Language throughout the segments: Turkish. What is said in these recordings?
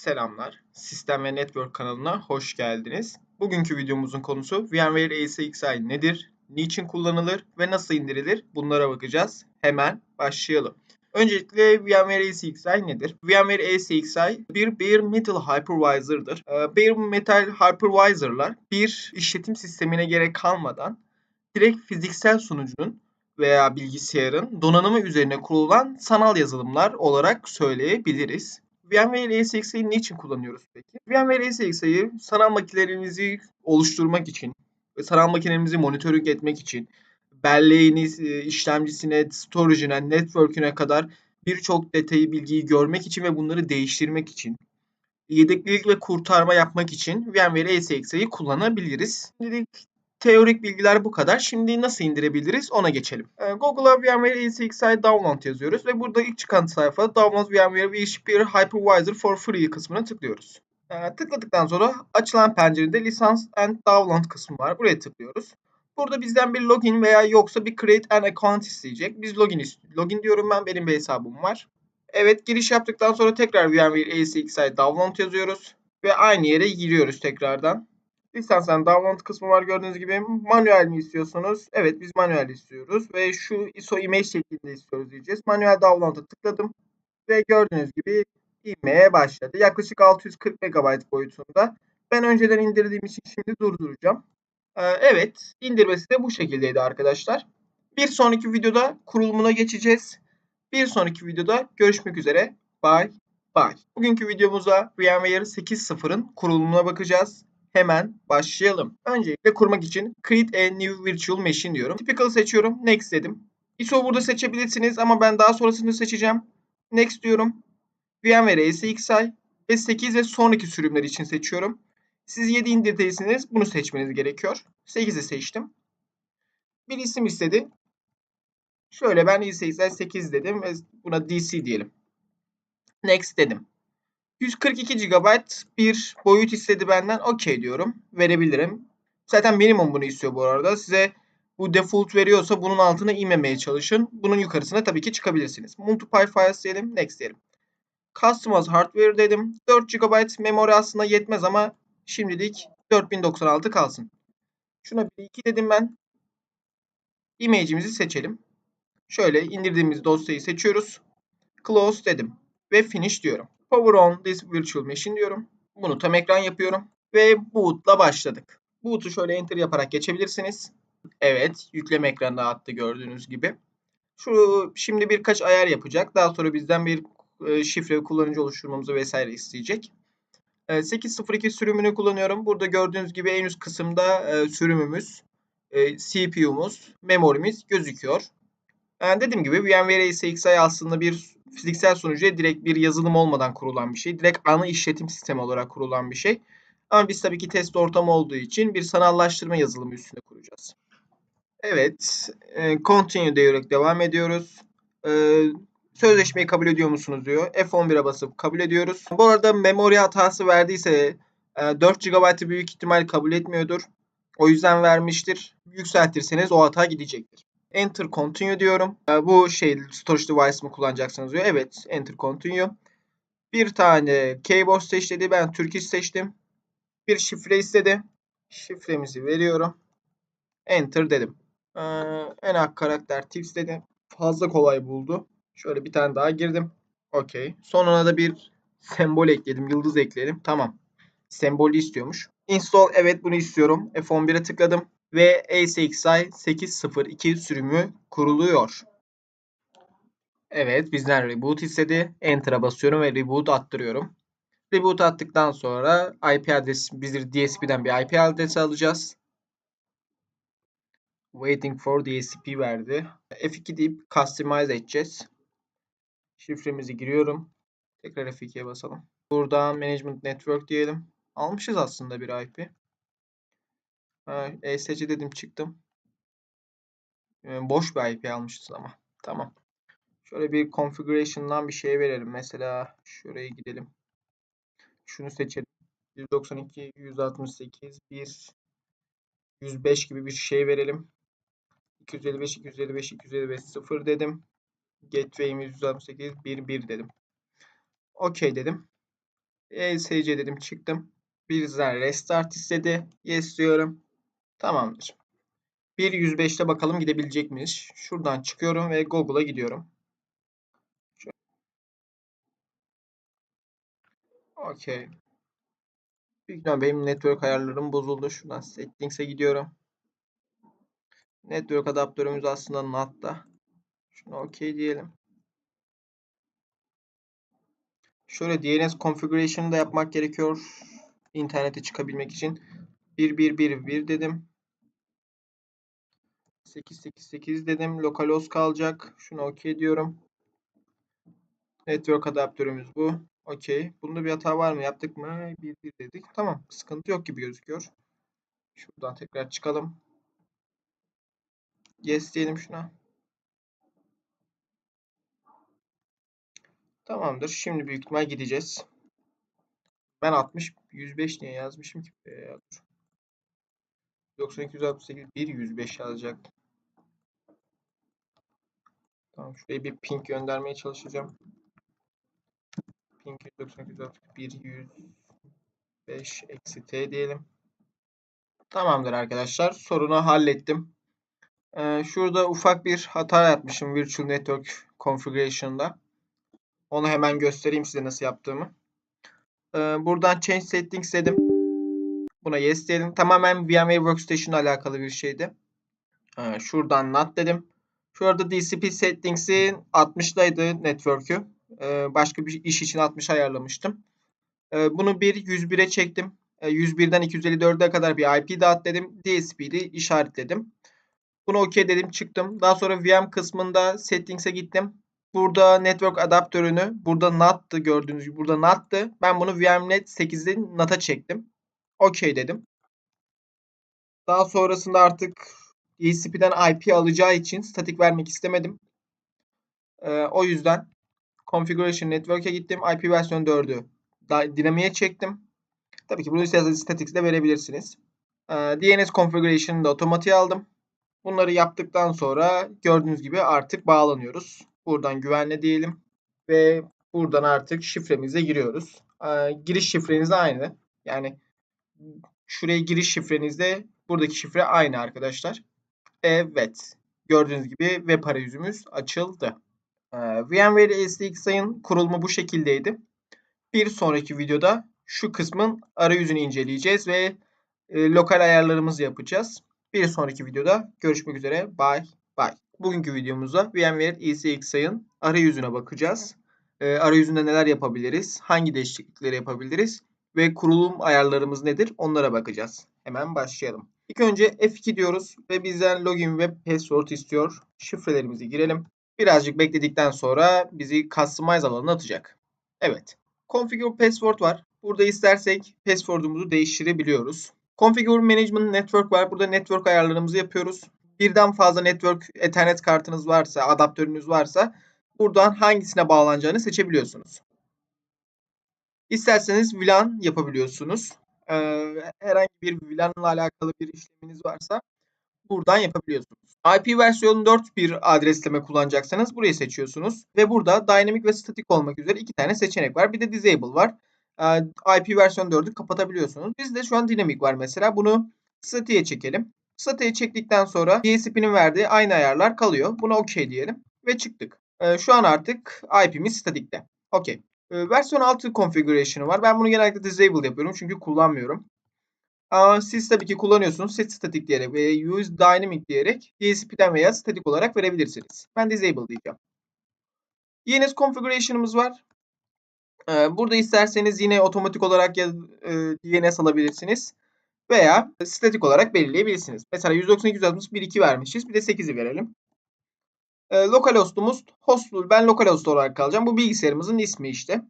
Selamlar. Sistem ve Network kanalına hoş geldiniz. Bugünkü videomuzun konusu VMware ACXI nedir, niçin kullanılır ve nasıl indirilir bunlara bakacağız. Hemen başlayalım. Öncelikle VMware ACXI nedir? VMware ACXI bir Bare Metal Hypervisor'dır. Ee, Bare Metal Hypervisor'lar bir işletim sistemine gerek kalmadan direkt fiziksel sunucunun veya bilgisayarın donanımı üzerine kurulan sanal yazılımlar olarak söyleyebiliriz. VMware ESX'i niçin kullanıyoruz peki? VMware ESX'i sanal makinelerimizi oluşturmak için, sanal makinelerimizi monitörlük etmek için, belleğiniz, e, işlemcisine, storage'ine, network'üne kadar birçok detayı, bilgiyi görmek için ve bunları değiştirmek için, yedeklilik ve kurtarma yapmak için VMware ESX'i kullanabiliriz. Şimdi Teorik bilgiler bu kadar. Şimdi nasıl indirebiliriz ona geçelim. Ee, Google'a VMware ECXI Download yazıyoruz ve burada ilk çıkan sayfa Download VMware vSphere Hypervisor for Free kısmına tıklıyoruz. Ee, tıkladıktan sonra açılan pencerede License and Download kısmı var. Buraya tıklıyoruz. Burada bizden bir login veya yoksa bir create an account isteyecek. Biz login login diyorum ben. Benim bir hesabım var. Evet giriş yaptıktan sonra tekrar VMware ECXI Download yazıyoruz. Ve aynı yere giriyoruz tekrardan. Lisansen download kısmı var gördüğünüz gibi. Manuel mi istiyorsunuz? Evet biz manuel istiyoruz. Ve şu ISO image şeklinde istiyoruz diyeceğiz. Manuel download'a tıkladım. Ve gördüğünüz gibi inmeye başladı. Yaklaşık 640 MB boyutunda. Ben önceden indirdiğim için şimdi durduracağım. Ee, evet indirmesi de bu şekildeydi arkadaşlar. Bir sonraki videoda kurulumuna geçeceğiz. Bir sonraki videoda görüşmek üzere. Bye bye. Bugünkü videomuzda VMware 8.0'ın kurulumuna bakacağız hemen başlayalım. Öncelikle kurmak için create a new virtual machine diyorum. Typical seçiyorum. Next dedim. ISO burada seçebilirsiniz ama ben daha sonrasını seçeceğim. Next diyorum. VMware SXI ve 8 ve sonraki sürümler için seçiyorum. Siz 7 indirdiyseniz bunu seçmeniz gerekiyor. 8'i seçtim. Bir isim istedi. Şöyle ben ESXi 8 dedim ve buna DC diyelim. Next dedim. 142 GB bir boyut istedi benden. Okey diyorum. Verebilirim. Zaten minimum bunu istiyor bu arada. Size bu default veriyorsa bunun altına inmemeye çalışın. Bunun yukarısına tabii ki çıkabilirsiniz. Multiply files diyelim. Next diyelim. Customize hardware dedim. 4 GB memory aslında yetmez ama şimdilik 4096 kalsın. Şuna bir 2 dedim ben. Image'imizi seçelim. Şöyle indirdiğimiz dosyayı seçiyoruz. Close dedim. Ve finish diyorum. Power on this virtual machine diyorum. Bunu tam ekran yapıyorum. Ve boot'la başladık. Boot'u şöyle enter yaparak geçebilirsiniz. Evet, yükleme ekranına attı gördüğünüz gibi. Şu şimdi birkaç ayar yapacak. Daha sonra bizden bir e, şifre kullanıcı oluşturmamızı vesaire isteyecek. E, 8.02 sürümünü kullanıyorum. Burada gördüğünüz gibi en üst kısımda e, sürümümüz, e, CPU'muz, memorimiz gözüküyor. Yani dediğim gibi VMware ACXI aslında bir fiziksel sunucuya direkt bir yazılım olmadan kurulan bir şey. Direkt ana işletim sistemi olarak kurulan bir şey. Ama biz tabii ki test ortamı olduğu için bir sanallaştırma yazılımı üstünde kuracağız. Evet. E, continue diyerek devam ediyoruz. E, sözleşmeyi kabul ediyor musunuz diyor. F11'e basıp kabul ediyoruz. Bu arada memory hatası verdiyse e, 4 GB'ı büyük ihtimal kabul etmiyordur. O yüzden vermiştir. Yükseltirseniz o hata gidecektir. Enter Continue diyorum. Ee, bu şey storage device mı kullanacaksınız diyor. Evet. Enter Continue. Bir tane keyboard seçti. Ben Turkish seçtim. Bir şifre istedi. Şifremizi veriyorum. Enter dedim. Ee, en ak karakter tips dedi. Fazla kolay buldu. Şöyle bir tane daha girdim. Okey. Sonuna da bir sembol ekledim. Yıldız ekledim. Tamam. Sembolü istiyormuş. Install evet bunu istiyorum. F11'e tıkladım ve ACXI 8.02 sürümü kuruluyor. Evet bizden reboot istedi. Enter'a basıyorum ve reboot attırıyorum. Reboot attıktan sonra IP adresi, biz DSP'den bir IP adresi alacağız. Waiting for DSP verdi. F2 deyip customize edeceğiz. Şifremizi giriyorum. Tekrar F2'ye basalım. Buradan management network diyelim. Almışız aslında bir IP. ESC dedim çıktım. Boş bir IP almışız ama. Tamam. Şöyle bir configuration'dan bir şey verelim. Mesela şuraya gidelim. Şunu seçelim. 192, 168, 1, 105 gibi bir şey verelim. 255, 255, 255, 0 dedim. Gateway'imiz 168, 1, 1 dedim. OK dedim. ESC dedim çıktım. Bizden restart istedi. Yes diyorum. Tamamdır. 1.105'te bakalım gidebilecek miyiz? Şuradan çıkıyorum ve Google'a gidiyorum. Okey. Büyük ihtimalle benim network ayarlarım bozuldu. Şuradan settings'e gidiyorum. Network adaptörümüz aslında NAT'ta. Şunu okey diyelim. Şöyle DNS configuration'ı da yapmak gerekiyor. İnternete çıkabilmek için. 1111 dedim. 888 dedim. Localhost kalacak. Şunu okey diyorum. Network adaptörümüz bu. Okey. Bunda bir hata var mı? Yaptık mı? 1 1 dedik. Tamam. Sıkıntı yok gibi gözüküyor. Şuradan tekrar çıkalım. Yes diyelim şuna. Tamamdır. Şimdi büyük ihtimal gideceğiz. Ben 60 105 niye yazmışım ki? Ee, dur. 9268 1 105 yazacaktım. Tamam şuraya bir ping göndermeye çalışacağım. Ping 9261 105 eksi t diyelim. Tamamdır arkadaşlar. Sorunu hallettim. Ee, şurada ufak bir hata yapmışım Virtual Network Configuration'da. Onu hemen göstereyim size nasıl yaptığımı. Ee, buradan Change Settings dedim. Buna Yes dedim. Tamamen VMware Workstation alakalı bir şeydi. Ee, şuradan Not dedim. Şurada DCP Settings'in 60'daydı network'ü. Ee, başka bir iş için 60 ayarlamıştım. Ee, bunu bir 101'e çektim. 101'den 254'e kadar bir IP dağıt dedim. DSP'yi işaretledim. Bunu OK dedim çıktım. Daha sonra VM kısmında Settings'e gittim. Burada network adaptörünü burada NAT'tı gördüğünüz gibi burada NAT'tı. Ben bunu VMnet 8'den NAT'a çektim. OK dedim. Daha sonrasında artık DSP'den IP alacağı için statik vermek istemedim. Ee, o yüzden Configuration Network'e gittim. IP versiyon 4'ü dinamiğe çektim. Tabii ki bunu isterseniz static de verebilirsiniz. Ee, DNS Configuration'ı da otomatiğe aldım. Bunları yaptıktan sonra gördüğünüz gibi artık bağlanıyoruz. Buradan güvenle diyelim. Ve buradan artık şifremize giriyoruz. Ee, giriş şifreniz aynı. Yani şuraya giriş şifrenizde buradaki şifre aynı arkadaşlar. Evet. Gördüğünüz gibi web arayüzümüz açıldı. Ee, VMware SDXI'ın kurulumu bu şekildeydi. Bir sonraki videoda şu kısmın arayüzünü inceleyeceğiz ve e, lokal ayarlarımızı yapacağız. Bir sonraki videoda görüşmek üzere. Bye bye. Bugünkü videomuzda VMware ECXI'ın arayüzüne bakacağız. E, arayüzünde neler yapabiliriz? Hangi değişiklikleri yapabiliriz? Ve kurulum ayarlarımız nedir? Onlara bakacağız. Hemen başlayalım. İlk önce F2 diyoruz ve bizden login ve password istiyor. Şifrelerimizi girelim. Birazcık bekledikten sonra bizi customize alanına atacak. Evet. Configure password var. Burada istersek password'umuzu değiştirebiliyoruz. Configure Management Network var. Burada network ayarlarımızı yapıyoruz. Birden fazla network ethernet kartınız varsa, adaptörünüz varsa buradan hangisine bağlanacağını seçebiliyorsunuz. İsterseniz VLAN yapabiliyorsunuz. Herhangi bir VLAN'la alakalı bir işleminiz varsa buradan yapabiliyorsunuz. IP versiyon 4 bir adresleme kullanacaksanız burayı seçiyorsunuz. Ve burada dynamic ve static olmak üzere iki tane seçenek var. Bir de disable var. IP versiyon 4'ü kapatabiliyorsunuz. Bizde şu an dynamic var mesela. Bunu static'e çekelim. Static'e çektikten sonra DSP'nin verdiği aynı ayarlar kalıyor. Buna OK diyelim. Ve çıktık. Şu an artık IP'miz statikte. OK. Ee, versiyon 6 configuration'ı var. Ben bunu genellikle disable yapıyorum çünkü kullanmıyorum. Ama siz tabii ki kullanıyorsunuz. Set static diyerek veya use dynamic diyerek DSP'den veya static olarak verebilirsiniz. Ben disable diyeceğim. DNS configuration'ımız var. Ee, burada isterseniz yine otomatik olarak ya, e, DNS alabilirsiniz. Veya statik olarak belirleyebilirsiniz. Mesela 192.162 vermişiz. Bir de 8'i verelim. E, localhost'umuz host, ben localhost olarak kalacağım. Bu bilgisayarımızın ismi işte.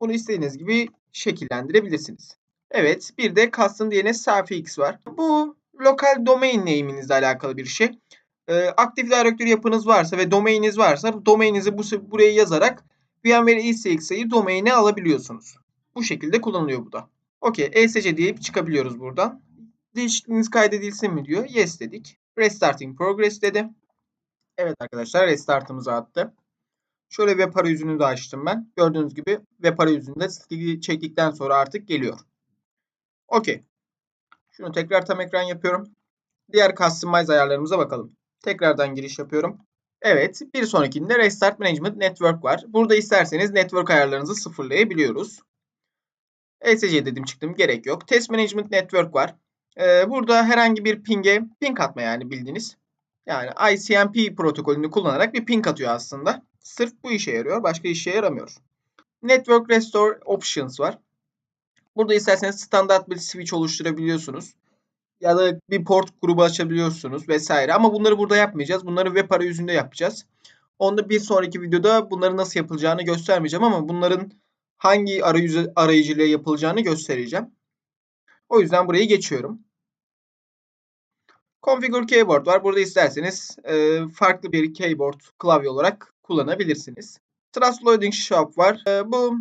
Bunu istediğiniz gibi şekillendirebilirsiniz. Evet, bir de custom DNS suffix var. Bu lokal domain name'inizle alakalı bir şey. E, Active Directory yapınız varsa ve domaininiz varsa domaininizi bu, buraya yazarak VMware ECX'yi domaine alabiliyorsunuz. Bu şekilde kullanılıyor bu da. Okey, ESC deyip çıkabiliyoruz buradan. Değişikliğiniz kaydedilsin mi diyor. Yes dedik. Restarting progress dedi. Evet arkadaşlar restartımızı attı. Şöyle web arayüzünü de açtım ben. Gördüğünüz gibi web arayüzünde stili çektikten sonra artık geliyor. Okey. Şunu tekrar tam ekran yapıyorum. Diğer customize ayarlarımıza bakalım. Tekrardan giriş yapıyorum. Evet, bir sonrakinde Restart Management Network var. Burada isterseniz network ayarlarınızı sıfırlayabiliyoruz. ESC dedim çıktım gerek yok. Test Management Network var. Ee, burada herhangi bir ping'e ping atma yani bildiğiniz. Yani ICMP protokolünü kullanarak bir ping atıyor aslında. Sırf bu işe yarıyor. Başka işe yaramıyor. Network Restore Options var. Burada isterseniz standart bir switch oluşturabiliyorsunuz. Ya da bir port grubu açabiliyorsunuz vesaire. Ama bunları burada yapmayacağız. Bunları web arayüzünde yapacağız. Onda bir sonraki videoda bunları nasıl yapılacağını göstermeyeceğim ama bunların hangi arayüzü arayıcıyla yapılacağını göstereceğim. O yüzden burayı geçiyorum. Configure Keyboard var. Burada isterseniz e, farklı bir keyboard klavye olarak kullanabilirsiniz. Trust Loading Shop var. E, bu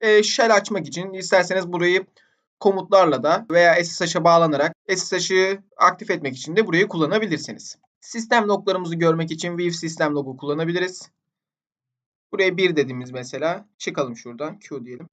e, shell açmak için isterseniz burayı komutlarla da veya SSH'a bağlanarak SSH'ı aktif etmek için de burayı kullanabilirsiniz. Sistem loglarımızı görmek için View System Log'u kullanabiliriz. Buraya 1 dediğimiz mesela. Çıkalım şuradan. Q diyelim.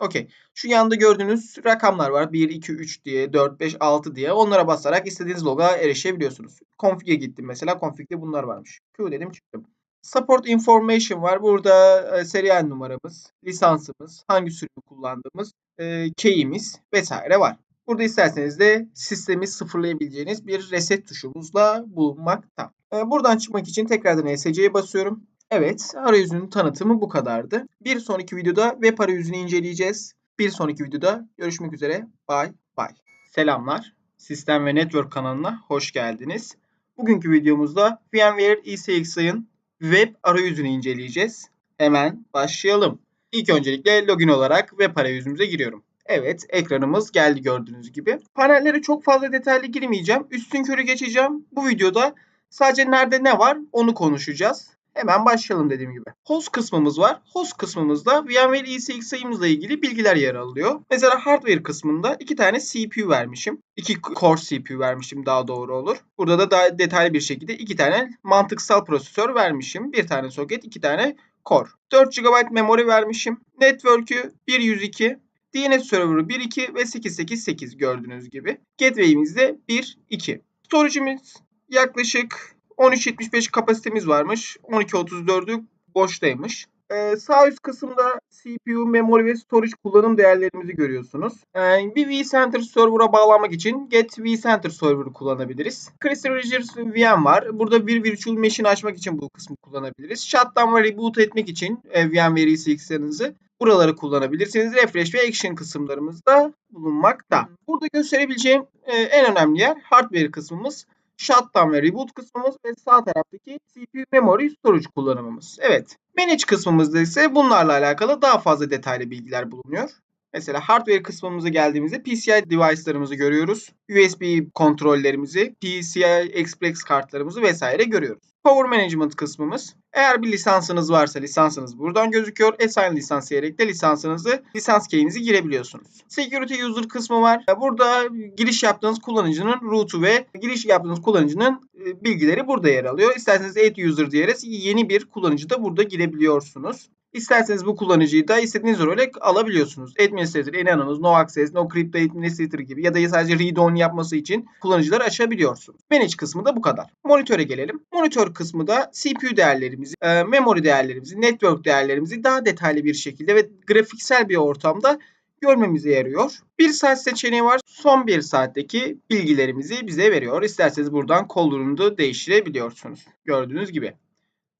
Okey. Şu yanda gördüğünüz rakamlar var. 1, 2, 3 diye, 4, 5, 6 diye. Onlara basarak istediğiniz loga erişebiliyorsunuz. Config'e gittim mesela. Config'de bunlar varmış. Q dedim çıktım. Support information var. Burada e, serial numaramız, lisansımız, hangi sürümü kullandığımız, e, key'imiz vesaire var. Burada isterseniz de sistemi sıfırlayabileceğiniz bir reset tuşumuzla bulunmakta. E, buradan çıkmak için tekrardan ESC'ye basıyorum. Evet, arayüzünün tanıtımı bu kadardı. Bir sonraki videoda web arayüzünü inceleyeceğiz. Bir sonraki videoda görüşmek üzere. Bye bye. Selamlar. Sistem ve Network kanalına hoş geldiniz. Bugünkü videomuzda VMware ECXI'ın web arayüzünü inceleyeceğiz. Hemen başlayalım. İlk öncelikle login olarak web arayüzümüze giriyorum. Evet, ekranımız geldi gördüğünüz gibi. Panellere çok fazla detaylı girmeyeceğim. Üstün körü geçeceğim. Bu videoda sadece nerede ne var onu konuşacağız. Hemen başlayalım dediğim gibi. Host kısmımız var. Host kısmımızda VMware ECX sayımızla ilgili bilgiler yer alıyor. Mesela hardware kısmında iki tane CPU vermişim. İki core CPU vermişim daha doğru olur. Burada da daha detaylı bir şekilde iki tane mantıksal prosesör vermişim. Bir tane soket, iki tane core. 4 GB memory vermişim. Network'ü 102. DNS server'ı 1.2 ve 888 gördüğünüz gibi. Gateway'imiz de 1.2. Storage'imiz yaklaşık 13.75 kapasitemiz varmış. 12.34'ü boştaymış. Ee, sağ üst kısımda CPU, memory ve storage kullanım değerlerimizi görüyorsunuz. Ee, bir vCenter server'a bağlanmak için get vCenter server'ı kullanabiliriz. Crystal Registers VM var. Burada bir virtual machine açmak için bu kısmı kullanabiliriz. Shutdown ve reboot etmek için e, VMware ECX'lerinizi buraları kullanabilirsiniz. Refresh ve action kısımlarımızda bulunmakta. Burada gösterebileceğim e, en önemli yer hardware kısmımız shutdown ve reboot kısmımız ve sağ taraftaki CPU memory storage kullanımımız. Evet. Manage kısmımızda ise bunlarla alakalı daha fazla detaylı bilgiler bulunuyor. Mesela hardware kısmımıza geldiğimizde PCI device'larımızı görüyoruz. USB kontrollerimizi, PCI Express kartlarımızı vesaire görüyoruz. Power Management kısmımız. Eğer bir lisansınız varsa lisansınız buradan gözüküyor. Assign lisans diyerek de lisansınızı, lisans key'inizi girebiliyorsunuz. Security User kısmı var. Burada giriş yaptığınız kullanıcının root'u ve giriş yaptığınız kullanıcının e, bilgileri burada yer alıyor. İsterseniz add user diyerek yeni bir kullanıcı da burada girebiliyorsunuz. İsterseniz bu kullanıcıyı da istediğiniz role alabiliyorsunuz. Administrator, Anonymous, No Access, No Crypto Administrator gibi ya da sadece read only yapması için kullanıcıları açabiliyorsunuz. Manage kısmı da bu kadar. Monitöre gelelim. Monitör kısmı da CPU değerlerimizi, e, memory değerlerimizi, network değerlerimizi daha detaylı bir şekilde ve grafiksel bir ortamda görmemize yarıyor. Bir saat seçeneği var. Son bir saatteki bilgilerimizi bize veriyor. İsterseniz buradan kolunu da değiştirebiliyorsunuz. Gördüğünüz gibi.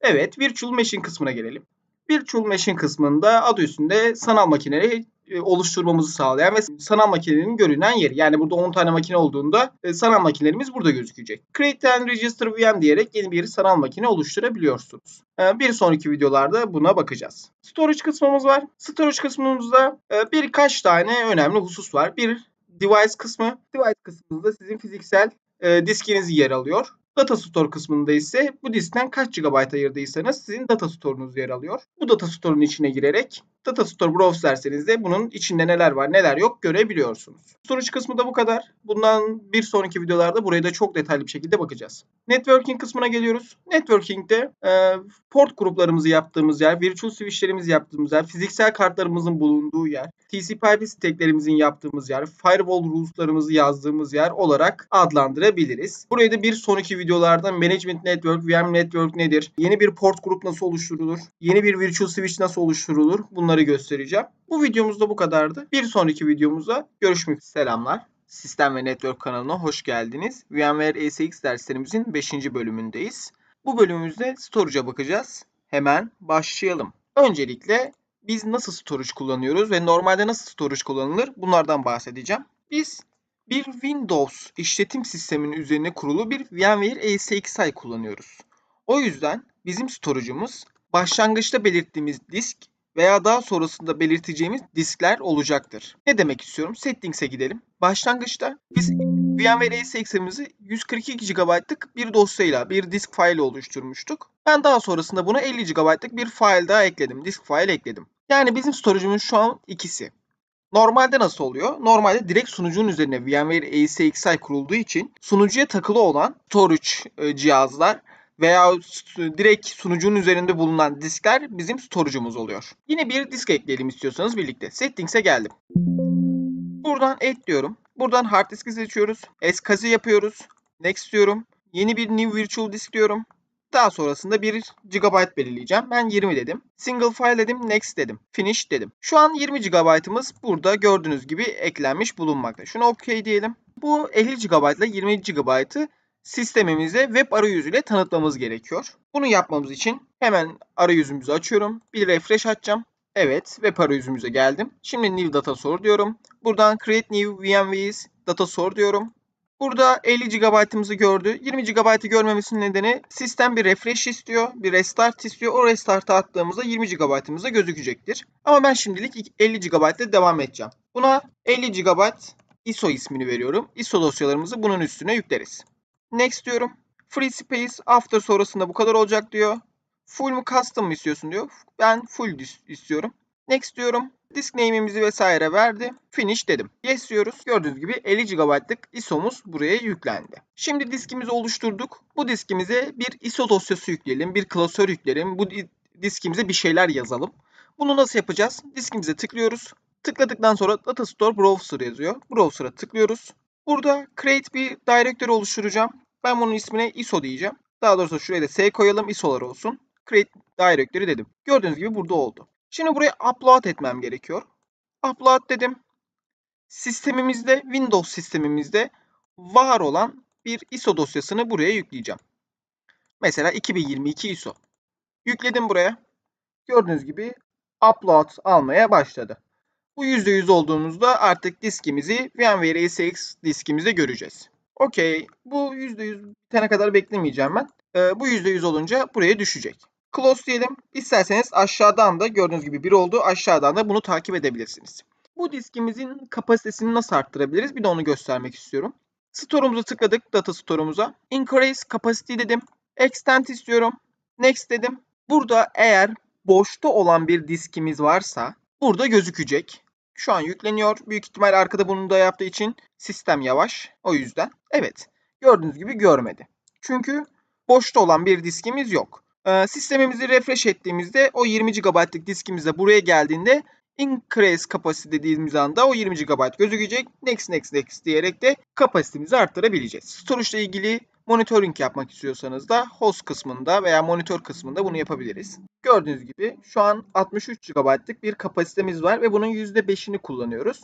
Evet, Virtual Machine kısmına gelelim. Virtual Machine kısmında adı üstünde sanal makineleri e, oluşturmamızı sağlayan ve sanal makinenin görünen yeri. Yani burada 10 tane makine olduğunda e, sanal makinelerimiz burada gözükecek. Create and Register VM diyerek yeni bir sanal makine oluşturabiliyorsunuz. E, bir sonraki videolarda buna bakacağız. Storage kısmımız var. Storage kısmımızda birkaç tane önemli husus var. Bir device kısmı. Device kısmında sizin fiziksel diskiniz yer alıyor. Data Store kısmında ise bu diskten kaç GB ayırdıysanız sizin data store'unuz yer alıyor. Bu data store'un içine girerek Data Store browse derseniz de bunun içinde neler var neler yok görebiliyorsunuz. Storage kısmı da bu kadar. Bundan bir sonraki videolarda buraya da çok detaylı bir şekilde bakacağız. Networking kısmına geliyoruz. Networking'de e, port gruplarımızı yaptığımız yer, virtual switchlerimizi yaptığımız yer, fiziksel kartlarımızın bulunduğu yer, TCP/IP stacklerimizin yaptığımız yer, firewall rules'larımızı yazdığımız yer olarak adlandırabiliriz. Burayı da bir sonraki videolarda management network, VM network nedir? Yeni bir port grup nasıl oluşturulur? Yeni bir virtual switch nasıl oluşturulur? Bunları göstereceğim. Bu videomuz da bu kadardı. Bir sonraki videomuzda görüşmek üzere. Selamlar. Sistem ve Network kanalına hoş geldiniz. VMware ESX derslerimizin 5. bölümündeyiz. Bu bölümümüzde storage'a bakacağız. Hemen başlayalım. Öncelikle biz nasıl storage kullanıyoruz ve normalde nasıl storage kullanılır bunlardan bahsedeceğim. Biz bir Windows işletim sisteminin üzerine kurulu bir VMware ESXi kullanıyoruz. O yüzden bizim storage'ımız başlangıçta belirttiğimiz disk veya daha sonrasında belirteceğimiz diskler olacaktır. Ne demek istiyorum? Settings'e gidelim. Başlangıçta biz VMware ESX'imizi 142 GB'lık bir dosyayla, bir disk faili oluşturmuştuk. Ben daha sonrasında buna 50 GB'lık bir file daha ekledim. Disk file ekledim. Yani bizim storage'ımız şu an ikisi. Normalde nasıl oluyor? Normalde direkt sunucunun üzerine VMware ESXi kurulduğu için sunucuya takılı olan storage e, cihazlar veya direkt sunucunun üzerinde bulunan diskler bizim storage'ımız oluyor. Yine bir disk ekleyelim istiyorsanız birlikte. Settings'e geldim. Buradan add diyorum. Buradan hard diski seçiyoruz. Eskazi yapıyoruz. Next diyorum. Yeni bir new virtual disk diyorum. Daha sonrasında 1 GB belirleyeceğim. Ben 20 dedim. Single file dedim. Next dedim. Finish dedim. Şu an 20 GB'ımız burada gördüğünüz gibi eklenmiş bulunmakta. Şuna OK diyelim. Bu 50 GB ile 20 GB'ı sistemimize web arayüzüyle tanıtmamız gerekiyor. Bunu yapmamız için hemen arayüzümüzü açıyorum. Bir refresh açacağım. Evet, web arayüzümüze geldim. Şimdi new data store diyorum. Buradan create new VMVs data store diyorum. Burada 50 GB'ımızı gördü. 20 GB'ı görmemesinin nedeni sistem bir refresh istiyor, bir restart istiyor. O restartı attığımızda 20 GB'ımızda gözükecektir. Ama ben şimdilik 50 GB ile devam edeceğim. Buna 50 GB ISO ismini veriyorum. ISO dosyalarımızı bunun üstüne yükleriz. Next diyorum. Free space after sonrasında bu kadar olacak diyor. Full mu custom mı istiyorsun diyor. Ben full istiyorum. Next diyorum. Disk name'imizi vesaire verdi. Finish dedim. Yes diyoruz. Gördüğünüz gibi 50 GB'lık ISO'muz buraya yüklendi. Şimdi diskimizi oluşturduk. Bu diskimize bir ISO dosyası yükleyelim. Bir klasör yükleyelim. Bu di- diskimize bir şeyler yazalım. Bunu nasıl yapacağız? Diskimize tıklıyoruz. Tıkladıktan sonra Data Store Browser yazıyor. Browser'a tıklıyoruz. Burada create bir directory oluşturacağım. Ben bunun ismine ISO diyeceğim. Daha doğrusu şuraya da S koyalım ISO'lar olsun. Create directory dedim. Gördüğünüz gibi burada oldu. Şimdi buraya upload etmem gerekiyor. Upload dedim. Sistemimizde, Windows sistemimizde var olan bir ISO dosyasını buraya yükleyeceğim. Mesela 2022 ISO. Yükledim buraya. Gördüğünüz gibi upload almaya başladı. Bu %100 olduğumuzda artık diskimizi VMware ESX diskimizde göreceğiz. Okey. Bu %100 bitene kadar beklemeyeceğim ben. Ee, bu %100 olunca buraya düşecek. Close diyelim. İsterseniz aşağıdan da gördüğünüz gibi bir oldu. Aşağıdan da bunu takip edebilirsiniz. Bu diskimizin kapasitesini nasıl arttırabiliriz? Bir de onu göstermek istiyorum. Store'umuza tıkladık. Data store'umuza. Increase capacity dedim. Extend istiyorum. Next dedim. Burada eğer boşta olan bir diskimiz varsa burada gözükecek. Şu an yükleniyor. Büyük ihtimal arkada bunu da yaptığı için sistem yavaş. O yüzden. Evet. Gördüğünüz gibi görmedi. Çünkü boşta olan bir diskimiz yok. Ee, sistemimizi refresh ettiğimizde o 20 GB'lık diskimiz buraya geldiğinde increase capacity dediğimiz anda o 20 GB gözükecek. Next next next diyerek de kapasitemizi arttırabileceğiz. Storage ile ilgili monitoring yapmak istiyorsanız da host kısmında veya monitör kısmında bunu yapabiliriz. Gördüğünüz gibi şu an 63 GB'lık bir kapasitemiz var ve bunun %5'ini kullanıyoruz.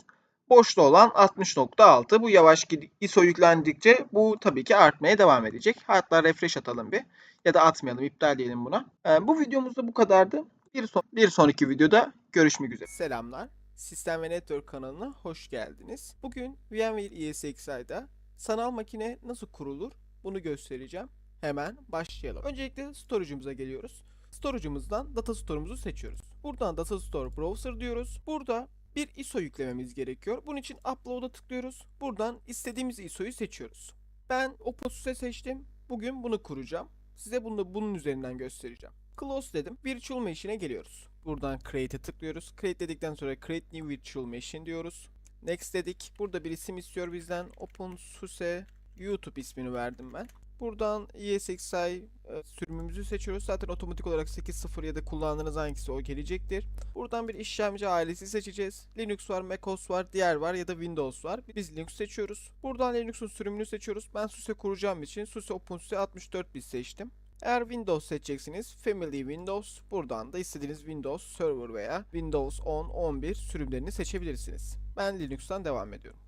Boşta olan 60.6. Bu yavaş ISO yüklendikçe bu tabii ki artmaya devam edecek. Hatta refresh atalım bir. Ya da atmayalım, iptal diyelim buna. Ee, bu videomuzda bu kadardı. Bir, son- bir sonraki videoda görüşmek üzere. Selamlar. Sistem ve Network kanalına hoş geldiniz. Bugün VMware ESXi'da sanal makine nasıl kurulur bunu göstereceğim. Hemen başlayalım. Öncelikle storage'ımıza geliyoruz. Storage'ımızdan data store'umuzu seçiyoruz. Buradan data store browser diyoruz. Burada bir ISO yüklememiz gerekiyor. Bunun için upload'a tıklıyoruz. Buradan istediğimiz ISO'yu seçiyoruz. Ben Opus'u seçtim. Bugün bunu kuracağım. Size bunu bunun üzerinden göstereceğim. Close dedim. Virtual Machine'e geliyoruz. Buradan Create'e tıklıyoruz. Create dedikten sonra Create New Virtual Machine diyoruz. Next dedik. Burada bir isim istiyor bizden. OpenSUSE YouTube ismini verdim ben. Buradan ESXi e, sürümümüzü seçiyoruz. Zaten otomatik olarak 8.0 ya da kullandığınız hangisi o gelecektir. Buradan bir işlemci ailesi seçeceğiz. Linux var, macOS var, diğer var ya da Windows var. Biz Linux seçiyoruz. Buradan Linux'un sürümünü seçiyoruz. Ben SUSE kuracağım için SUSE OpenSUSE 64 bit seçtim. Eğer Windows seçeceksiniz Family Windows buradan da istediğiniz Windows Server veya Windows 10, 11 sürümlerini seçebilirsiniz. Ben Linux'tan devam ediyorum.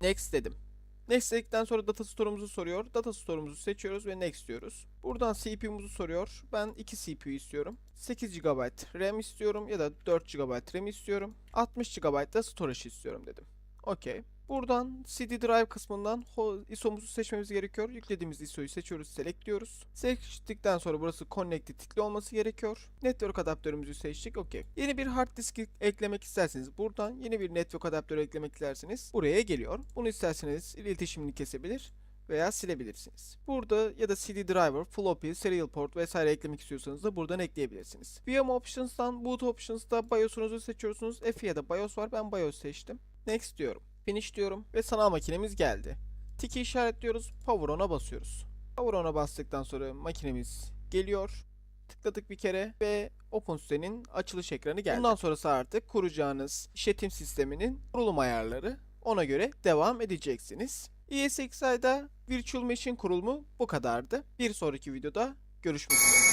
Next dedim. Next dedikten sonra data store'umuzu soruyor. Data store'umuzu seçiyoruz ve next diyoruz. Buradan CPU'muzu soruyor. Ben 2 CPU istiyorum. 8 GB RAM istiyorum ya da 4 GB RAM istiyorum. 60 GB da storage istiyorum dedim. Okey. Buradan CD drive kısmından ISO'muzu seçmemiz gerekiyor. Yüklediğimiz ISO'yu seçiyoruz, select diyoruz. Seçtikten sonra burası connected tikli olması gerekiyor. Network adaptörümüzü seçtik. Okey. Yeni bir hard disk eklemek isterseniz buradan yeni bir network adaptörü eklemek isterseniz buraya geliyor. Bunu isterseniz iletişimini kesebilir veya silebilirsiniz. Burada ya da CD driver, floppy, serial port vesaire eklemek istiyorsanız da buradan ekleyebilirsiniz. VM Options'tan Boot Options'ta BIOS'unuzu seçiyorsunuz. F ya da BIOS var. Ben BIOS seçtim. Next diyorum. Finish diyorum ve sanal makinemiz geldi. Tiki işaretliyoruz. Power on'a basıyoruz. Power on'a bastıktan sonra makinemiz geliyor. Tıkladık bir kere ve OpenSUSE'nin açılış ekranı geldi. Bundan sonrası artık kuracağınız işletim sisteminin kurulum ayarları. Ona göre devam edeceksiniz. ESXi'da Virtual Machine kurulumu bu kadardı. Bir sonraki videoda görüşmek üzere.